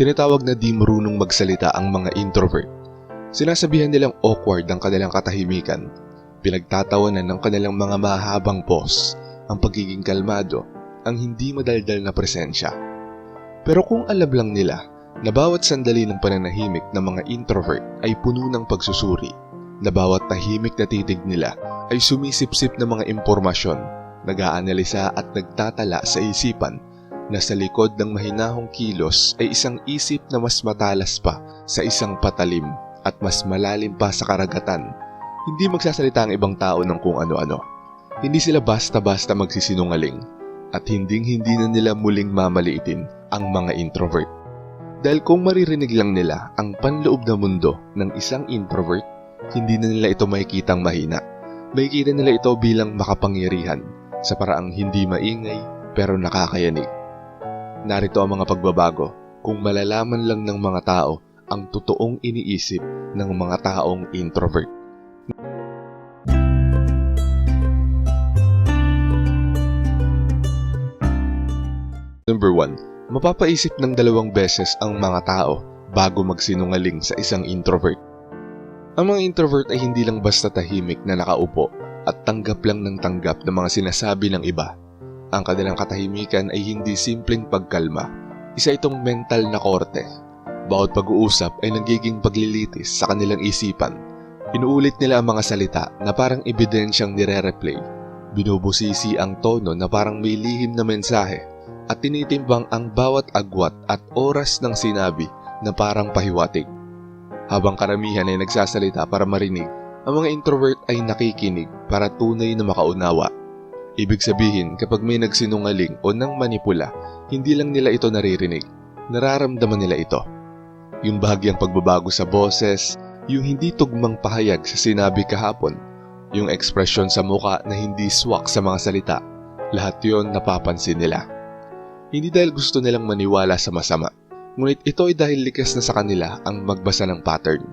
tinatawag na di marunong magsalita ang mga introvert. Sinasabihan nilang awkward ang kanilang katahimikan. Pinagtatawanan ng kanilang mga mahabang pos, ang pagiging kalmado, ang hindi madaldal na presensya. Pero kung alam lang nila na bawat sandali ng pananahimik ng mga introvert ay puno ng pagsusuri, na bawat tahimik na titig nila ay sumisipsip ng mga impormasyon, nag-aanalisa at nagtatala sa isipan na sa likod ng mahinahong kilos ay isang isip na mas matalas pa sa isang patalim at mas malalim pa sa karagatan. Hindi magsasalita ang ibang tao ng kung ano-ano. Hindi sila basta-basta magsisinungaling at hinding-hindi na nila muling mamaliitin ang mga introvert. Dahil kung maririnig lang nila ang panloob na mundo ng isang introvert, hindi na nila ito makikitang mahina. Makikita nila ito bilang makapangyarihan sa paraang hindi maingay pero nakakayanig. Narito ang mga pagbabago kung malalaman lang ng mga tao ang totoong iniisip ng mga taong introvert. Number 1. Mapapaisip ng dalawang beses ang mga tao bago magsinungaling sa isang introvert. Ang mga introvert ay hindi lang basta tahimik na nakaupo at tanggap lang ng tanggap ng mga sinasabi ng iba. Ang kanilang katahimikan ay hindi simpleng pagkalma. Isa itong mental na korte. Bawat pag-uusap ay nagiging paglilitis sa kanilang isipan. Inuulit nila ang mga salita na parang ebidensyang nire-replay. Binubusisi ang tono na parang may lihim na mensahe at tinitimbang ang bawat agwat at oras ng sinabi na parang pahiwatig. Habang karamihan ay nagsasalita para marinig, ang mga introvert ay nakikinig para tunay na makaunawa. Ibig sabihin, kapag may nagsinungaling o nang manipula, hindi lang nila ito naririnig, nararamdaman nila ito. Yung bahagyang pagbabago sa boses, yung hindi tugmang pahayag sa sinabi kahapon, yung ekspresyon sa muka na hindi swak sa mga salita, lahat yon napapansin nila. Hindi dahil gusto nilang maniwala sa masama, ngunit ito ay dahil likas na sa kanila ang magbasa ng pattern.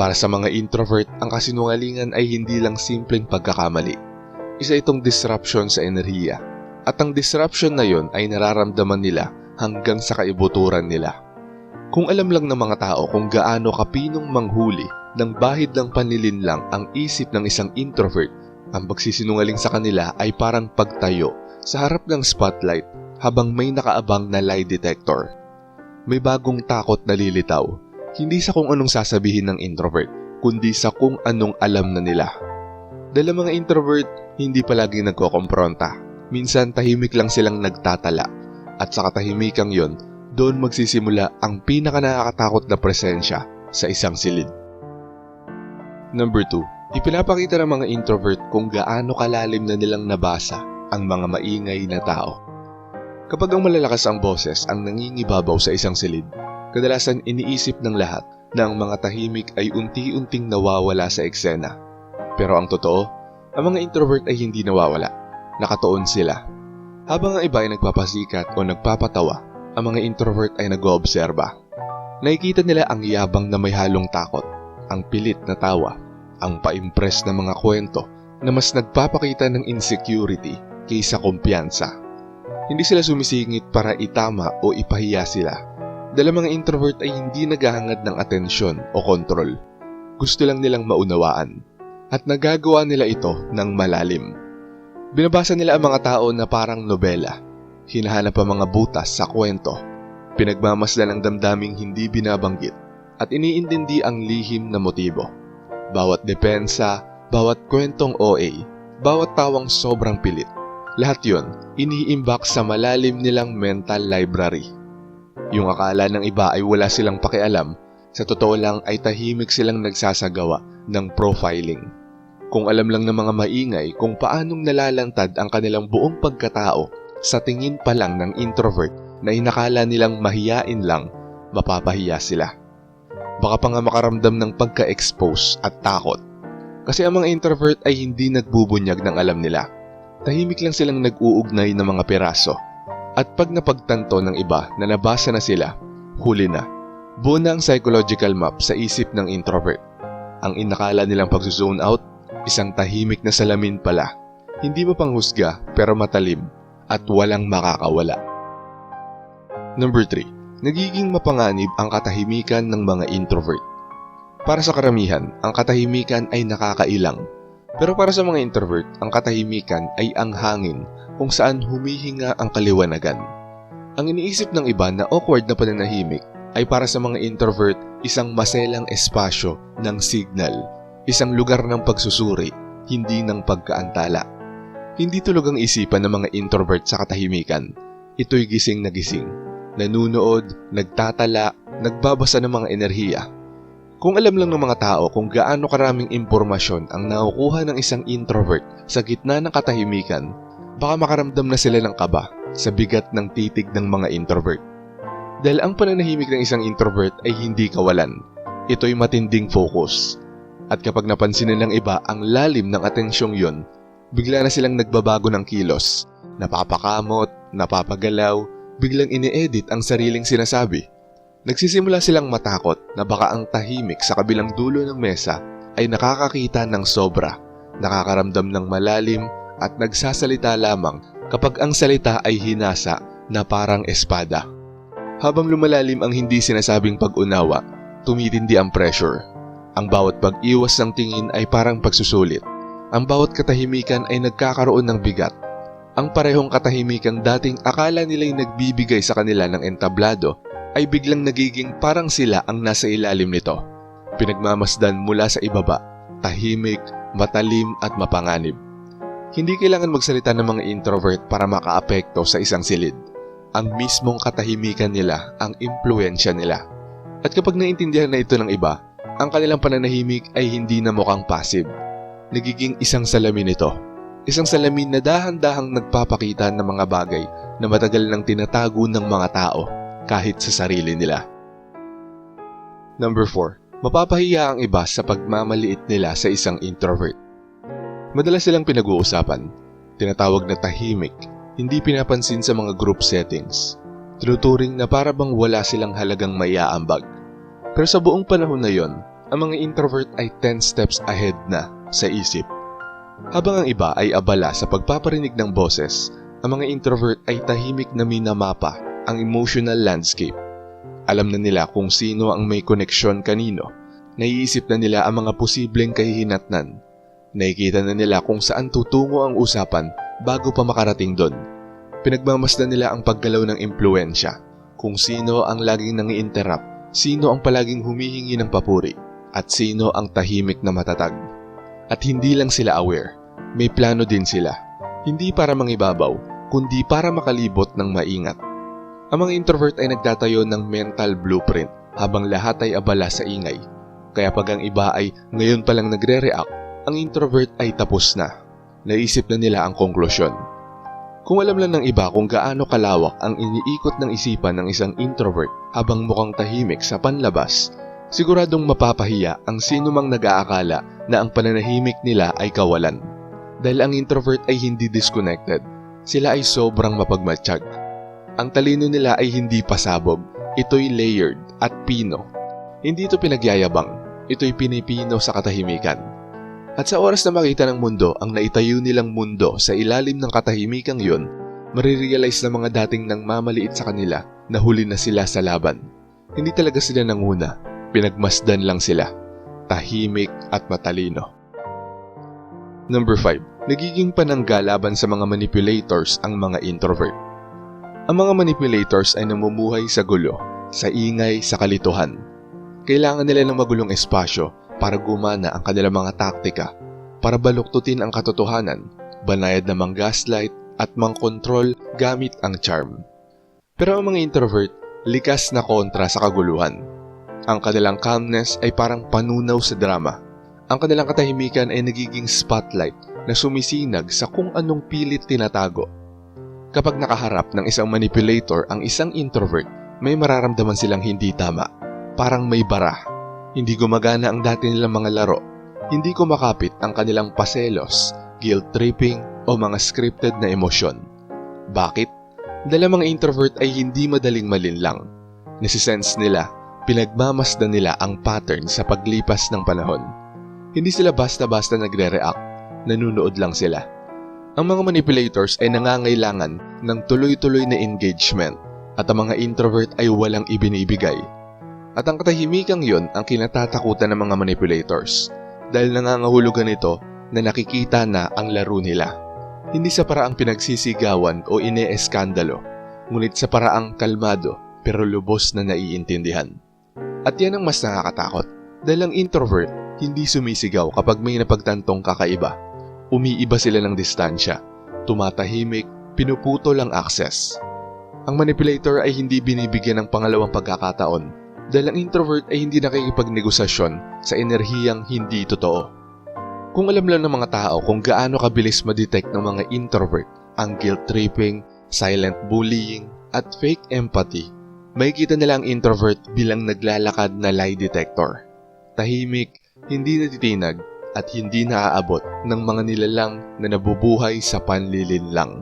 Para sa mga introvert, ang kasinungalingan ay hindi lang simpleng pagkakamali. Isa itong disruption sa enerhiya. At ang disruption na yon ay nararamdaman nila hanggang sa kaibuturan nila. Kung alam lang ng mga tao kung gaano kapinong manghuli ng bahid ng panlilinlang ang isip ng isang introvert, ang pagsisinungaling sa kanila ay parang pagtayo sa harap ng spotlight habang may nakaabang na lie detector. May bagong takot na lilitaw, hindi sa kung anong sasabihin ng introvert, kundi sa kung anong alam na nila. Dahil mga introvert, hindi palagi nagkokompronta. Minsan tahimik lang silang nagtatala. At sa katahimikang yon, doon magsisimula ang pinaka nakakatakot na presensya sa isang silid. Number 2. Ipinapakita ng mga introvert kung gaano kalalim na nilang nabasa ang mga maingay na tao. Kapag ang malalakas ang boses ang nangingibabaw sa isang silid, kadalasan iniisip ng lahat na ang mga tahimik ay unti-unting nawawala sa eksena. Pero ang totoo, ang mga introvert ay hindi nawawala. Nakatuon sila. Habang ang iba ay nagpapasikat o nagpapatawa, ang mga introvert ay nag-oobserba. Nakikita nila ang yabang na may halong takot, ang pilit na tawa, ang pa-impress na mga kwento na mas nagpapakita ng insecurity kaysa kumpiyansa. Hindi sila sumisingit para itama o ipahiya sila. Dahil mga introvert ay hindi naghahangad ng atensyon o kontrol. Gusto lang nilang maunawaan. At nagagawa nila ito ng malalim. Binabasa nila ang mga tao na parang nobela. Hinahanap ang mga butas sa kwento. Pinagmamasdan ang damdaming hindi binabanggit at iniintindi ang lihim na motibo. Bawat depensa, bawat kwentong OA, bawat tawang sobrang pilit. Lahat yon iniimbak sa malalim nilang mental library. Yung akala ng iba ay wala silang pakialam, sa totoo lang ay tahimik silang nagsasagawa ng profiling. Kung alam lang ng mga maingay kung paanong nalalantad ang kanilang buong pagkatao sa tingin pa lang ng introvert na inakala nilang mahiyain lang, mapapahiya sila. Baka pa nga makaramdam ng pagka-expose at takot. Kasi ang mga introvert ay hindi nagbubunyag ng alam nila. Tahimik lang silang nag-uugnay ng mga piraso. At pag napagtanto ng iba na nabasa na sila, huli na. Buo na ang psychological map sa isip ng introvert. Ang inakala nilang pag-zone out, isang tahimik na salamin pala. Hindi mapanghusga pero matalim at walang makakawala. Number 3. nagiging mapanganib ang katahimikan ng mga introvert. Para sa karamihan, ang katahimikan ay nakakailang. Pero para sa mga introvert, ang katahimikan ay ang hangin kung saan humihinga ang kaliwanagan. Ang iniisip ng iba na awkward na pananahimik ay para sa mga introvert isang maselang espasyo ng signal, isang lugar ng pagsusuri, hindi ng pagkaantala. Hindi tulog ang isipan ng mga introvert sa katahimikan. Ito'y gising na gising. Nanunood, nagtatala, nagbabasa ng mga enerhiya. Kung alam lang ng mga tao kung gaano karaming impormasyon ang nakukuha ng isang introvert sa gitna ng katahimikan, baka makaramdam na sila ng kaba sa bigat ng titig ng mga introvert. Dahil ang pananahimik ng isang introvert ay hindi kawalan. Ito'y matinding focus. At kapag napansin ng iba ang lalim ng atensyong yon, bigla na silang nagbabago ng kilos, napapakamot, napapagalaw, biglang ini-edit ang sariling sinasabi. Nagsisimula silang matakot na baka ang tahimik sa kabilang dulo ng mesa ay nakakakita ng sobra, nakakaramdam ng malalim at nagsasalita lamang kapag ang salita ay hinasa na parang espada. Habang lumalalim ang hindi sinasabing pag-unawa, tumitindi ang pressure. Ang bawat pag-iwas ng tingin ay parang pagsusulit. Ang bawat katahimikan ay nagkakaroon ng bigat. Ang parehong katahimikang dating akala nila'y nagbibigay sa kanila ng entablado ay biglang nagiging parang sila ang nasa ilalim nito. Pinagmamasdan mula sa ibaba, tahimik, matalim at mapanganib. Hindi kailangan magsalita ng mga introvert para makaapekto sa isang silid. Ang mismong katahimikan nila ang impluensya nila. At kapag naintindihan na ito ng iba, ang kanilang pananahimik ay hindi na mukhang passive. Nagiging isang salamin ito. Isang salamin na dahan-dahang nagpapakita ng mga bagay na matagal nang tinatago ng mga tao kahit sa sarili nila. Number 4. Mapapahiya ang iba sa pagmamaliit nila sa isang introvert. Madalas silang pinag-uusapan, tinatawag na tahimik, hindi pinapansin sa mga group settings. Tinuturing na para bang wala silang halagang maiaambag. Pero sa buong panahon na yon, ang mga introvert ay 10 steps ahead na sa isip. Habang ang iba ay abala sa pagpaparinig ng boses, ang mga introvert ay tahimik na minamapa ang emotional landscape. Alam na nila kung sino ang may koneksyon kanino. Naiisip na nila ang mga posibleng kahihinatnan. Nakikita na nila kung saan tutungo ang usapan bago pa makarating doon. Pinagmamasdan nila ang paggalaw ng impluensya, kung sino ang laging nangi-interrupt, sino ang palaging humihingi ng papuri, at sino ang tahimik na matatag. At hindi lang sila aware, may plano din sila. Hindi para mangibabaw, kundi para makalibot ng maingat. Ang mga introvert ay nagtatayo ng mental blueprint habang lahat ay abala sa ingay. Kaya pag ang iba ay ngayon pa lang nagre-react, ang introvert ay tapos na. Naisip na nila ang konklusyon. Kung alam lang ng iba kung gaano kalawak ang iniikot ng isipan ng isang introvert habang mukhang tahimik sa panlabas, siguradong mapapahiya ang sinumang nag-aakala na ang pananahimik nila ay kawalan. Dahil ang introvert ay hindi disconnected, sila ay sobrang mapagmatsyag. Ang talino nila ay hindi pasabog, ito'y layered at pino. Hindi ito pinagyayabang, ito'y pinipino sa katahimikan. At sa oras na makita ng mundo ang naitayo nilang mundo sa ilalim ng katahimikang yun, marirealize na mga dating nang mamaliit sa kanila na huli na sila sa laban. Hindi talaga sila nanguna, pinagmasdan lang sila. Tahimik at matalino. Number 5. Nagiging panangga laban sa mga manipulators ang mga introvert. Ang mga manipulators ay namumuhay sa gulo, sa ingay, sa kalituhan. Kailangan nila ng magulong espasyo para gumana ang kanilang mga taktika, para baluktutin ang katotohanan, banayad na mang gaslight at mang control gamit ang charm. Pero ang mga introvert, likas na kontra sa kaguluhan. Ang kanilang calmness ay parang panunaw sa drama. Ang kanilang katahimikan ay nagiging spotlight na sumisinag sa kung anong pilit tinatago. Kapag nakaharap ng isang manipulator ang isang introvert, may mararamdaman silang hindi tama. Parang may bara hindi gumagana ang dati nilang mga laro. Hindi kumakapit ang kanilang paselos, guilt-tripping o mga scripted na emosyon. Bakit? Dahil mga introvert ay hindi madaling malinlang. Nasisense nila, pinagmamasdan nila ang pattern sa paglipas ng panahon. Hindi sila basta-basta nagre-react, nanunood lang sila. Ang mga manipulators ay nangangailangan ng tuloy-tuloy na engagement, at ang mga introvert ay walang ibinibigay. At ang katahimikang yon ang kinatatakutan ng mga manipulators dahil nangangahulugan ito na nakikita na ang laro nila. Hindi sa paraang pinagsisigawan o ine-eskandalo, ngunit sa paraang kalmado pero lubos na naiintindihan. At yan ang mas nakakatakot dahil ang introvert hindi sumisigaw kapag may napagtantong kakaiba. Umiiba sila ng distansya, tumatahimik, pinuputo lang access. Ang manipulator ay hindi binibigyan ng pangalawang pagkakataon dahil ang introvert ay hindi nakikipagnegosasyon sa enerhiyang hindi totoo. Kung alam lang ng mga tao kung gaano kabilis ma-detect ng mga introvert ang guilt tripping, silent bullying, at fake empathy, makikita nila ang introvert bilang naglalakad na lie detector. Tahimik, hindi natitinag, at hindi naaabot ng mga nilalang na nabubuhay sa panlilin lang.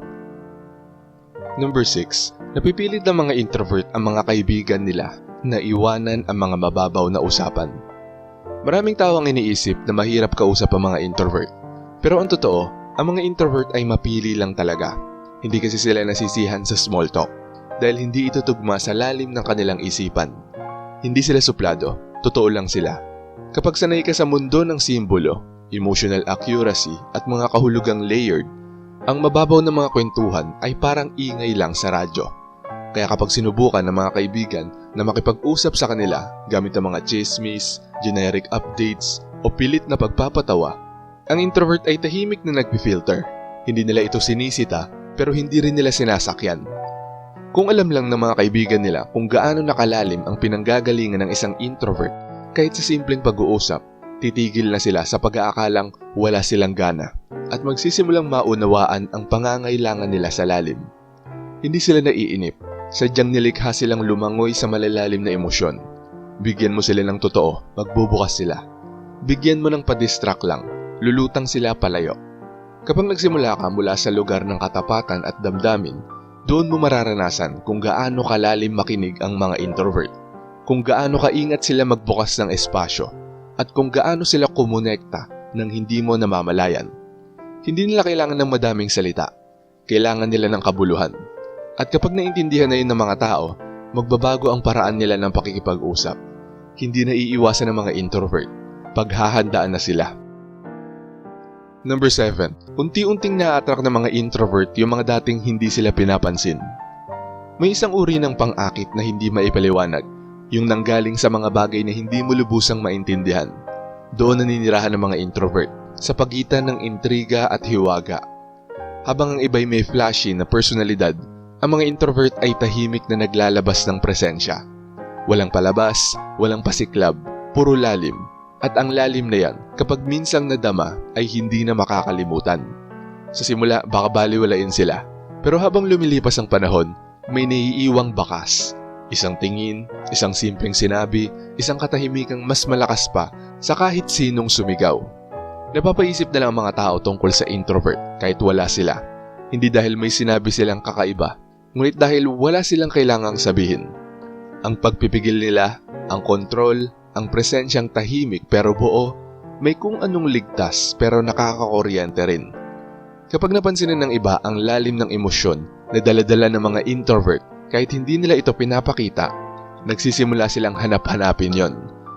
Number 6. Napipilit ng mga introvert ang mga kaibigan nila na iwanan ang mga mababaw na usapan. Maraming tao ang iniisip na mahirap kausap ang mga introvert. Pero ang totoo, ang mga introvert ay mapili lang talaga. Hindi kasi sila nasisihan sa small talk dahil hindi ito tugma sa lalim ng kanilang isipan. Hindi sila suplado, totoo lang sila. Kapag sanay ka sa mundo ng simbolo, emotional accuracy at mga kahulugang layered, ang mababaw na mga kwentuhan ay parang ingay lang sa radyo. Kaya kapag sinubukan ng mga kaibigan na makipag-usap sa kanila gamit ang mga chismis, generic updates, o pilit na pagpapatawa, ang introvert ay tahimik na nagpi-filter. Hindi nila ito sinisita pero hindi rin nila sinasakyan. Kung alam lang ng mga kaibigan nila kung gaano nakalalim ang pinanggagalingan ng isang introvert, kahit sa simpleng pag-uusap, titigil na sila sa pag-aakalang wala silang gana at magsisimulang maunawaan ang pangangailangan nila sa lalim. Hindi sila naiinip, sadyang nilikha silang lumangoy sa malalalim na emosyon. Bigyan mo sila ng totoo, magbubukas sila. Bigyan mo ng padistract lang, lulutang sila palayo. Kapag nagsimula ka mula sa lugar ng katapatan at damdamin, doon mo mararanasan kung gaano kalalim makinig ang mga introvert kung gaano kaingat sila magbukas ng espasyo at kung gaano sila kumonekta nang hindi mo namamalayan. Hindi nila kailangan ng madaming salita. Kailangan nila ng kabuluhan. At kapag naintindihan na yun ng mga tao, magbabago ang paraan nila ng pakikipag-usap. Hindi na iiwasan ng mga introvert. Paghahandaan na sila. Number 7. Unti-unting na-attract ng mga introvert yung mga dating hindi sila pinapansin. May isang uri ng pang-akit na hindi maipaliwanag yung nanggaling sa mga bagay na hindi mo lubusang maintindihan. Doon naninirahan ng mga introvert sa pagitan ng intriga at hiwaga. Habang ang iba'y may flashy na personalidad, ang mga introvert ay tahimik na naglalabas ng presensya. Walang palabas, walang pasiklab, puro lalim. At ang lalim na yan, kapag minsang nadama, ay hindi na makakalimutan. Sa simula, baka baliwalain sila. Pero habang lumilipas ang panahon, may naiiwang bakas Isang tingin, isang simpleng sinabi, isang katahimikang mas malakas pa sa kahit sinong sumigaw. Napapaisip na lang ang mga tao tungkol sa introvert kahit wala sila. Hindi dahil may sinabi silang kakaiba, ngunit dahil wala silang kailangang sabihin. Ang pagpipigil nila, ang kontrol, ang presensyang tahimik pero buo, may kung anong ligtas pero nakakakoryente rin. Kapag napansinin ng iba ang lalim ng emosyon na daladala ng mga introvert, kahit hindi nila ito pinapakita, nagsisimula silang hanap-hanapin yon.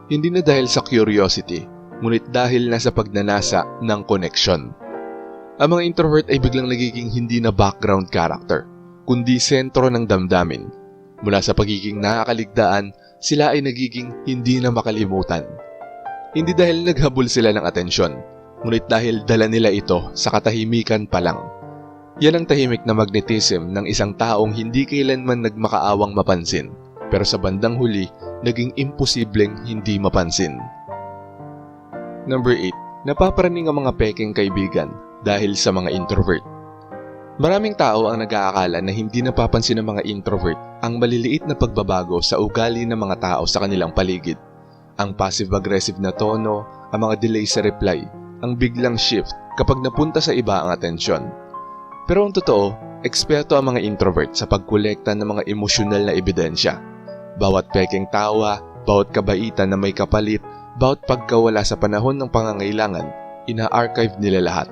Hindi na dahil sa curiosity, ngunit dahil na sa pagnanasa ng connection. Ang mga introvert ay biglang nagiging hindi na background character, kundi sentro ng damdamin. Mula sa pagiging nakakaligdaan, sila ay nagiging hindi na makalimutan. Hindi dahil naghabol sila ng atensyon, ngunit dahil dala nila ito sa katahimikan pa lang. Yan ang tahimik na magnetism ng isang taong hindi kailanman nagmakaawang mapansin, pero sa bandang huli, naging imposibleng hindi mapansin. Number 8. Napaparaning ang mga peking kaibigan dahil sa mga introvert. Maraming tao ang nag-aakala na hindi napapansin ng mga introvert ang maliliit na pagbabago sa ugali ng mga tao sa kanilang paligid. Ang passive-aggressive na tono, ang mga delay sa reply, ang biglang shift kapag napunta sa iba ang atensyon pero ang totoo, eksperto ang mga introvert sa pagkolekta ng mga emosyonal na ebidensya. Bawat peking tawa, bawat kabaitan na may kapalit, bawat pagkawala sa panahon ng pangangailangan, ina-archive nila lahat.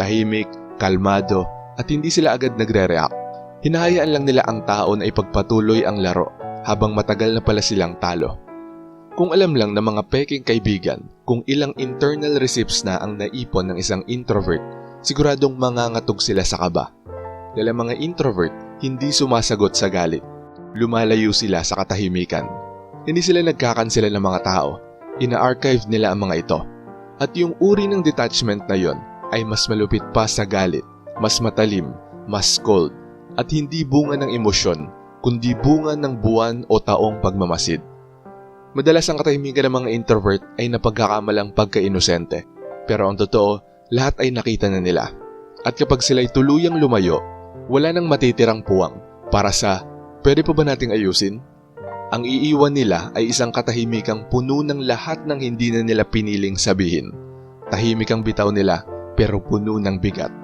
Tahimik, kalmado, at hindi sila agad nagre-react. Hinahayaan lang nila ang tao na ipagpatuloy ang laro habang matagal na pala silang talo. Kung alam lang ng mga peking kaibigan kung ilang internal receipts na ang naipon ng isang introvert, siguradong mangangatog sila sa kaba. Dahil mga introvert hindi sumasagot sa galit. Lumalayo sila sa katahimikan. Hindi sila nagkakansela ng mga tao. Ina-archive nila ang mga ito. At yung uri ng detachment na yon ay mas malupit pa sa galit, mas matalim, mas cold, at hindi bunga ng emosyon, kundi bunga ng buwan o taong pagmamasid. Madalas ang katahimikan ng mga introvert ay napagkakamalang pagka-inosente. Pero ang totoo, lahat ay nakita na nila. At kapag sila'y tuluyang lumayo, wala nang matitirang puwang para sa pwede pa ba nating ayusin? Ang iiwan nila ay isang katahimikang puno ng lahat ng hindi na nila piniling sabihin. Tahimik ang bitaw nila pero puno ng bigat.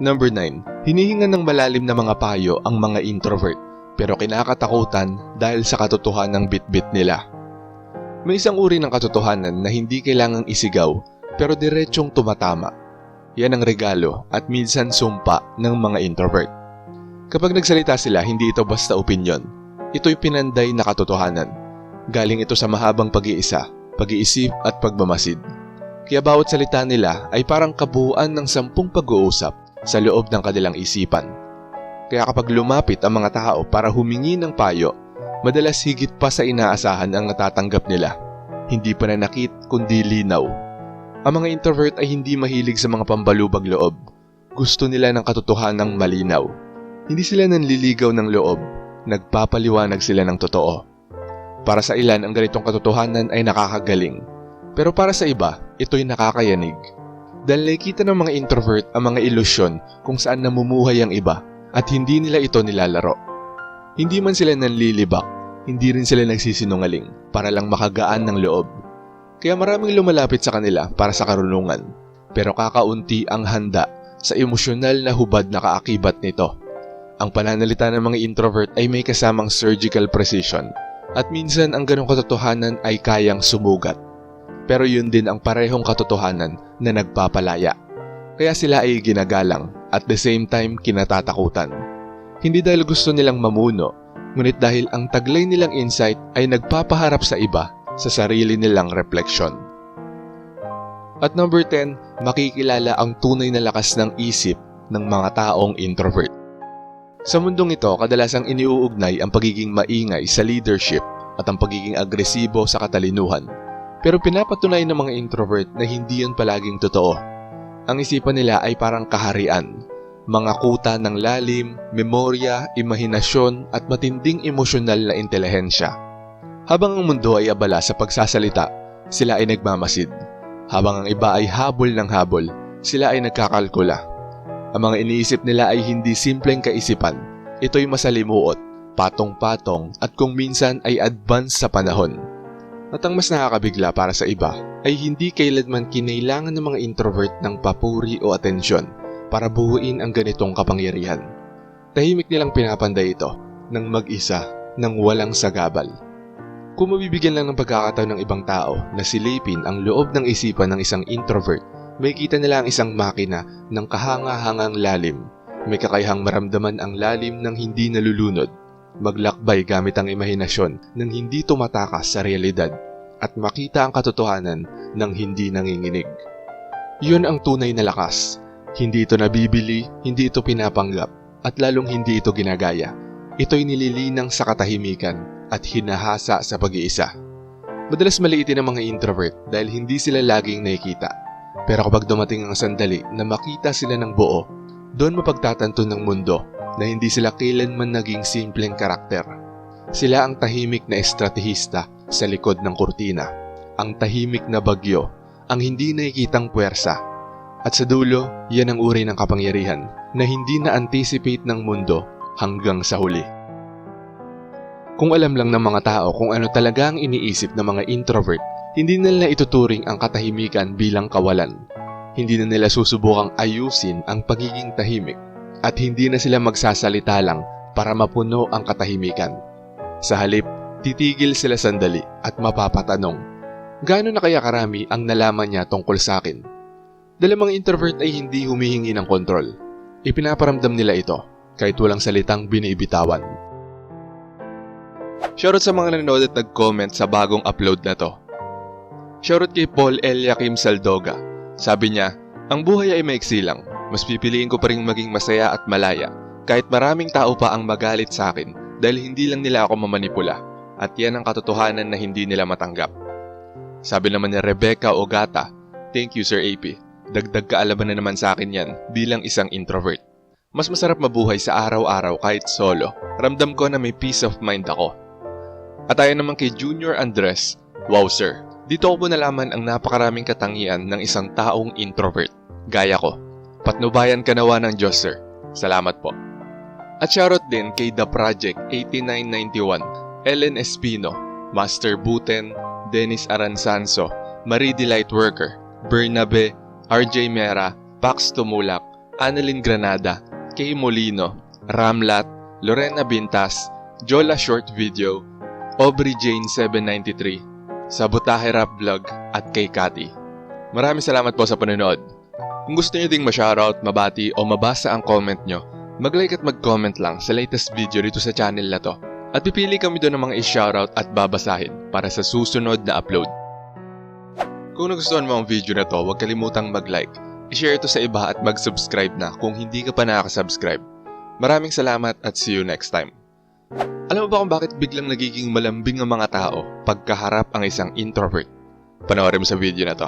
Number 9. Hinihingan ng malalim na mga payo ang mga introvert pero kinakatakutan dahil sa katotohanan ng bitbit nila. May isang uri ng katotohanan na hindi kailangang isigaw pero diretsyong tumatama. Yan ang regalo at minsan sumpa ng mga introvert. Kapag nagsalita sila, hindi ito basta opinyon. Ito'y pinanday na katotohanan. Galing ito sa mahabang pag-iisa, pag-iisip at pagmamasid. Kaya bawat salita nila ay parang kabuuan ng sampung pag-uusap sa loob ng kanilang isipan. Kaya kapag lumapit ang mga tao para humingi ng payo, madalas higit pa sa inaasahan ang natatanggap nila. Hindi pananakit kundi linaw. Ang mga introvert ay hindi mahilig sa mga pambalubag loob. Gusto nila ng katotohanang malinaw. Hindi sila nanliligaw ng loob, nagpapaliwanag sila ng totoo. Para sa ilan, ang ganitong katotohanan ay nakakagaling. Pero para sa iba, ito'y nakakayanig. Dahil nakikita ng mga introvert ang mga ilusyon kung saan namumuhay ang iba at hindi nila ito nilalaro. Hindi man sila nanlilibak, hindi rin sila nagsisinungaling para lang makagaan ng loob. Kaya maraming lumalapit sa kanila para sa karunungan, pero kakaunti ang handa sa emosyonal na hubad na kaakibat nito. Ang pananalita ng mga introvert ay may kasamang surgical precision at minsan ang ganong katotohanan ay kayang sumugat. Pero yun din ang parehong katotohanan na nagpapalaya. Kaya sila ay ginagalang at the same time kinatatakutan. Hindi dahil gusto nilang mamuno, ngunit dahil ang taglay nilang insight ay nagpapaharap sa iba sa sarili nilang refleksyon. At number 10, makikilala ang tunay na lakas ng isip ng mga taong introvert. Sa mundong ito, kadalasang iniuugnay ang pagiging maingay sa leadership at ang pagiging agresibo sa katalinuhan. Pero pinapatunay ng mga introvert na hindi yun palaging totoo. Ang isipan nila ay parang kaharian, mga kuta ng lalim, memorya, imahinasyon at matinding emosyonal na intelihensya. Habang ang mundo ay abala sa pagsasalita, sila ay nagmamasid. Habang ang iba ay habol ng habol, sila ay nagkakalkula. Ang mga iniisip nila ay hindi simpleng kaisipan. Ito'y masalimuot, patong-patong at kung minsan ay advance sa panahon. At ang mas nakakabigla para sa iba ay hindi kailanman kinailangan ng mga introvert ng papuri o atensyon para buuin ang ganitong kapangyarihan. Tahimik nilang pinapanday ito ng mag-isa ng walang sagabal. Kung mabibigyan lang ng pagkakataon ng ibang tao na silipin ang loob ng isipan ng isang introvert, may kita nila ang isang makina ng kahanga-hangang lalim. May kakayahang maramdaman ang lalim ng hindi nalulunod. Maglakbay gamit ang imahinasyon ng hindi tumatakas sa realidad at makita ang katotohanan ng hindi nanginginig. Yun ang tunay na lakas. Hindi ito nabibili, hindi ito pinapanggap, at lalong hindi ito ginagaya. Ito'y nililinang sa katahimikan at hinahasa sa pag-iisa. Madalas maliitin ang mga introvert dahil hindi sila laging nakikita. Pero kapag dumating ang sandali na makita sila ng buo, doon mapagtatanto ng mundo na hindi sila kailanman naging simpleng karakter. Sila ang tahimik na estratehista sa likod ng kurtina, ang tahimik na bagyo, ang hindi nakikitang puwersa. At sa dulo, yan ang uri ng kapangyarihan na hindi na-anticipate ng mundo hanggang sa huli. Kung alam lang ng mga tao kung ano talaga ang iniisip ng mga introvert, hindi nila ituturing ang katahimikan bilang kawalan. Hindi na nila susubukang ayusin ang pagiging tahimik at hindi na sila magsasalita lang para mapuno ang katahimikan. Sa halip, titigil sila sandali at mapapatanong, gaano na kaya karami ang nalaman niya tungkol sa akin? Mga introvert ay hindi humihingi ng kontrol. Ipinaparamdam nila ito, kahit walang salitang binibitawan. Shoutout sa mga nanonood at nag-comment sa bagong upload na to. Shoutout kay Paul Eliakim Saldoga. Sabi niya, ang buhay ay maiksi lang. Mas pipiliin ko pa rin maging masaya at malaya. Kahit maraming tao pa ang magalit sa akin dahil hindi lang nila ako mamanipula. At yan ang katotohanan na hindi nila matanggap. Sabi naman ni Rebecca Ogata, Thank you Sir AP. Dagdag kaalaman na naman sa akin yan bilang isang introvert. Mas masarap mabuhay sa araw-araw kahit solo. Ramdam ko na may peace of mind ako. At ayon naman kay Junior Andres, Wow sir, dito ko nalaman ang napakaraming katangian ng isang taong introvert. Gaya ko. Patnubayan ka nawa ng Diyos sir. Salamat po. At shoutout din kay The Project 8991, Ellen Espino, Master Buten, Dennis Aransanso, Marie Delight Worker, Bernabe, RJ Mera, Pax Tumulak, Annalyn Granada, Kay Molino, Ramlat, Lorena Bintas, Jola Short Video, Aubrey Jane 793, Sabotahe Rap Vlog at kay Cathy. Maraming salamat po sa panonood. Kung gusto niyo ding ma-shoutout, mabati o mabasa ang comment nyo, mag-like at mag-comment lang sa latest video dito sa channel na to. At pipili kami doon ng mga i-shoutout at babasahin para sa susunod na upload. Kung nagustuhan mo ang video na to, huwag kalimutang mag-like, i-share ito sa iba at mag-subscribe na kung hindi ka pa nakaka-subscribe. Maraming salamat at see you next time. Alam mo ba kung bakit biglang nagiging malambing ang mga tao pagkaharap ang isang introvert? Panoorin mo sa video na to.